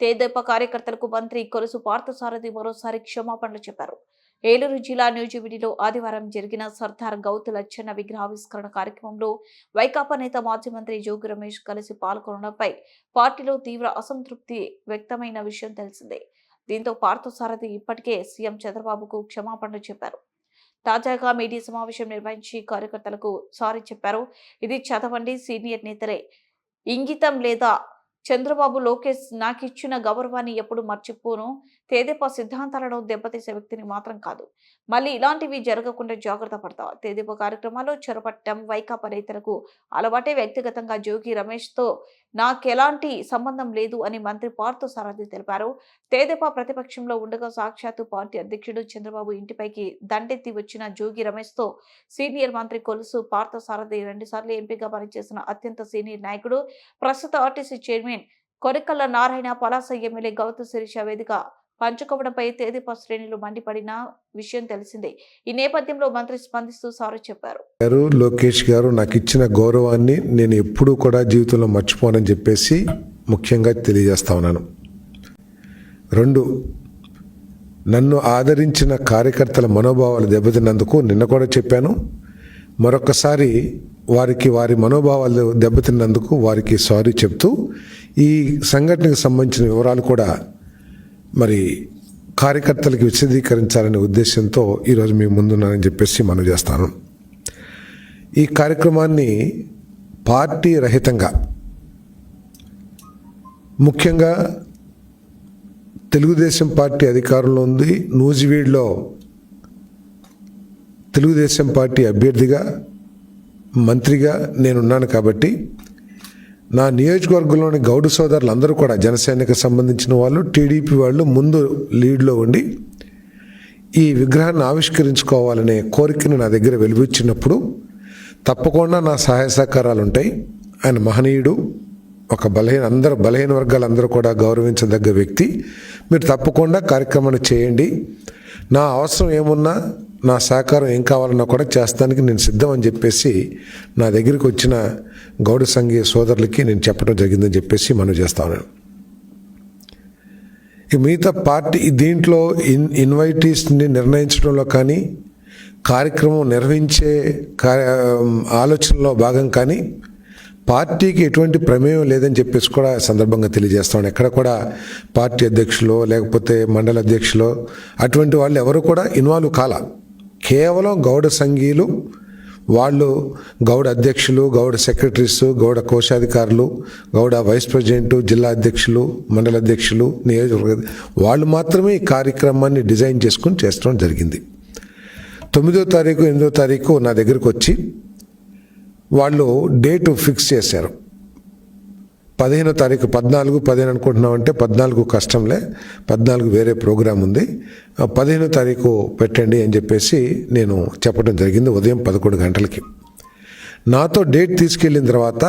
తేదెప్ప కార్యకర్తలకు మంత్రి కొలుసు పార్థసారథి మరోసారి క్షమాపణలు చెప్పారు. ఏలూరు జిల్లా న్యూజివిడిలో ఆదివారం జరిగిన సర్దార్ గౌతు లచ్చన్న విగ్రహావిష్కరణ కార్యక్రమంలో వైకాపా నేత మాజీ మంత్రి జోగి రమేష్ కలిసి పాల్గొనడంపై పార్టీలో తీవ్ర అసంతృప్తి వ్యక్తమైన విషయం తెలిసిందే. దీంతో పార్థసారథి ఇప్పటికే సీఎం చంద్రబాబుకు క్షమాపణలు చెప్పారు. తాజాగా మీడియా సమావేశం నిర్వహించి కార్యకర్తలకు సారీ చెప్పారు. ఇది చదవండి సీనియర్ నేతలే. ఇంగితం లేదా చంద్రబాబు లోకేష్ నాకిచ్చిన గౌరవాన్ని ఎప్పుడు మర్చిపోను. తేదీపా సిద్ధాంతాలను దెబ్బతీసే వ్యక్తిని మాత్రం కాదు. మళ్ళీ ఇలాంటివి జరగకుండా జాగ్రత్త పడతావు? తేదీపా కార్యక్రమాల్లో చొరపట్టం వైకాపా నేతలకు అలవాటే వ్యక్తిగతంగా జోగి రమేష్తో నాకెలాంటి సంబంధం లేదు అని మంత్రి పార్థ సారథి తెలిపారు. తేదీపా ప్రతిపక్షంలో ఉండగా సాక్షాత్తు పార్టీ అధ్యక్షుడు చంద్రబాబు ఇంటిపైకి దండెత్తి వచ్చిన జోగి రమేష్తో సీనియర్ మంత్రి కొలుసు పార్థ సారథి రెండుసార్లు ఎంపీగా పనిచేసిన అత్యంత సీనియర్ నాయకుడు ప్రస్తుత RTC chairman Korikalla Narayana Palasa MLA Gouthu Sirisha వేదిక పంచుకోవడంపై తేదీపా శ్రేణులు మండిపడిన విషయం తెలిసిందే. ఈ నేపథ్యంలో మంత్రి స్పందిస్తూ సారీ చెప్పారు. గారు లోకేష్ గారు నాకు ఇచ్చిన గౌరవాన్ని నేను ఎప్పుడూ కూడా జీవితంలో మర్చిపోనని చెప్పేసి ముఖ్యంగా తెలియజేస్తా ఉన్నాను. రెండు నన్ను ఆదరించిన కార్యకర్తల మనోభావాలు దెబ్బతిన్నందుకు నిన్న కూడా చెప్పాను. మరొకసారి వారికి వారి మనోభావాలు దెబ్బతిన్నందుకు వారికి సారీ చెప్తూ ఈ సంఘటనకు సంబంధించిన వివరాలు కూడా మరి కార్యకర్తలకు విశదీకరించాలనే ఉద్దేశంతో ఈరోజు మీ ముందున్నానని చెప్పేసి మనం చేస్తాను. ఈ కార్యక్రమాన్ని పార్టీ రహితంగా ముఖ్యంగా తెలుగుదేశం పార్టీ అధికారంలో ఉంది. నూజివీడ్లో తెలుగుదేశం పార్టీ అభ్యర్థిగా మంత్రిగా నేనున్నాను కాబట్టి నా నియోజకవర్గంలోని గౌడు సోదరులు అందరూ కూడా జనసేనకు సంబంధించిన వాళ్ళు టీడీపీ వాళ్ళు ముందు లీడ్లో ఉండి ఈ విగ్రహాన్ని ఆవిష్కరించుకోవాలనే కోరికను నా దగ్గర వెలువచ్చినప్పుడు తప్పకుండా నా సహాయ సహకారాలు ఉంటాయి. ఆయన మహనీయుడు ఒక బలహీన అందరూ బలహీన వర్గాలు అందరూ కూడా గౌరవించదగ్గ వ్యక్తి. మీరు తప్పకుండా కార్యక్రమాన్ని చేయండి. నా అవసరం ఏమున్నా నా సహకారం ఏం కావాలన్నా కూడా చేస్తానికి నేను సిద్ధం అని చెప్పేసి నా దగ్గరికి వచ్చిన గౌడ సంఘీయ సోదరులకి నేను చెప్పడం జరిగిందని చెప్పేసి మనం చేస్తాను ఇక మిగతా పార్టీ దీంట్లో ఇన్ ఇన్వైటీస్ని నిర్ణయించడంలో కానీ కార్యక్రమం నిర్వహించే కార్య ఆలోచనలో భాగం కానీ పార్టీకి ఎటువంటి ప్రమేయం లేదని చెప్పేసి కూడా సందర్భంగా తెలియజేస్తాను ఎక్కడ కూడా పార్టీ అధ్యక్షులు లేకపోతే మండల అధ్యక్షులు అటువంటి వాళ్ళు ఎవరు కూడా ఇన్వాల్వ్ కాలా. కేవలం గౌడ సంఘీయులు వాళ్ళు గౌడ అధ్యక్షులు గౌడ సెక్రటరీస్ గౌడ కోశాధికారులు గౌడ వైస్ ప్రెసిడెంట్ జిల్లా అధ్యక్షులు మండల అధ్యక్షులు నియోజకవర్గ వాళ్ళు మాత్రమే ఈ కార్యక్రమాన్ని డిజైన్ చేసుకుని చేస్తడం జరిగింది. తొమ్మిదో తారీఖు ఎనిమిదో తారీఖు నా దగ్గరకు వచ్చి వాళ్ళు డేటు ఫిక్స్ చేశారు. పదిహేనో తారీఖు పద్నాలుగు పదిహేను అనుకుంటున్నాం అంటే పద్నాలుగు కష్టంలే పద్నాలుగు వేరే ప్రోగ్రాం ఉంది. ఆ పదిహేనో తారీఖు పెట్టండి అని చెప్పేసి నేను చెప్పడం జరిగింది ఉదయం పదకొండు గంటలకి. నాతో డేట్ తీసుకెళ్ళిన తర్వాత